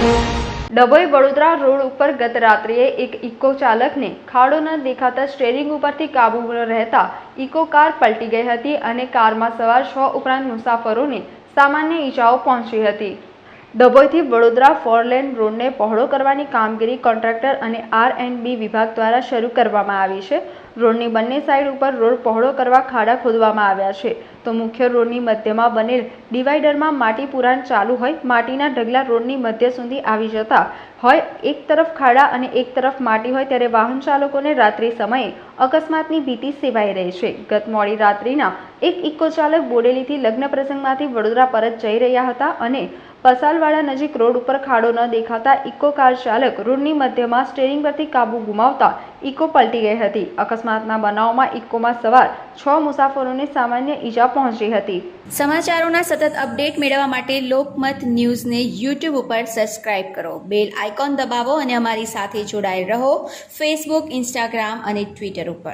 Dabhoi Vadodara road ઉપર ગત રાત્રિએ એક ઇકો ચાલકને ખાડો ન દેખાતા સ્ટેરિંગ ઉપરથી કાબુ રહેતા ઇકો કાર પલટી ગઈ હતી અને કારમાં સવાર છ ઉપરાંત મુસાફરોને સામાન્ય ઈજાઓ પહોંચી હતી. ડભોઈથી વડોદરા ફોર લેન રોડને પહોળો કરવાની કામગીરી કોન્ટ્રાક્ટર અને આર એન્ડ બી વિભાગ દ્વારા શરૂ કરવામાં આવી છે. રોડની બંને સાઈડ ઉપર રોડ પહોળો કરવા ખાડા ખોદવામાં આવ્યા છે. તો મુખ્ય રોડની મધ્યમાં બનેલ ડિવાઈડરમાં માટી પુરાણ ચાલુ હોય, માટીના ઢગલા રોડની મધ્ય સુધી આવી જતા હોય, એક તરફ ખાડા અને એક તરફ માટી હોય ત્યારે વાહન ચાલકોને રાત્રિ સમયે અકસ્માતની ભીતિ સેવાઈ રહી છે. ગત મોડી રાત્રિના એક ઇકો ચાલક બોડેલીથી લગ્ન પ્રસંગમાંથી વડોદરા પરત જઈ રહ્યા હતા અને પસાલવાડા નજીક રોડ ઉપર ખાડો ન દેખાતા ઇકો કાર ચાલક રોડની મધ્યમાં સ્ટેરિંગ પરથી કાબુ ગુમાવતા ઇકો પલટી ગઈ હતી. અકસ્માતના બનાવમાં ઇકોમાં સવાર છ મુસાફરોને સામાન્ય ઈજા પહોંચી હતી. સમાચારોના સતત અપડેટ મેળવવા માટે લોકમત ન્યૂઝને યુટ્યુબ ઉપર સબસ્ક્રાઇબ કરો. બેલ આઇકોન દબાવો અને અમારી સાથે જોડાયેલ રહો. ફેસબુક, ઇન્સ્ટાગ્રામ અને ટ્વિટર ઉપર.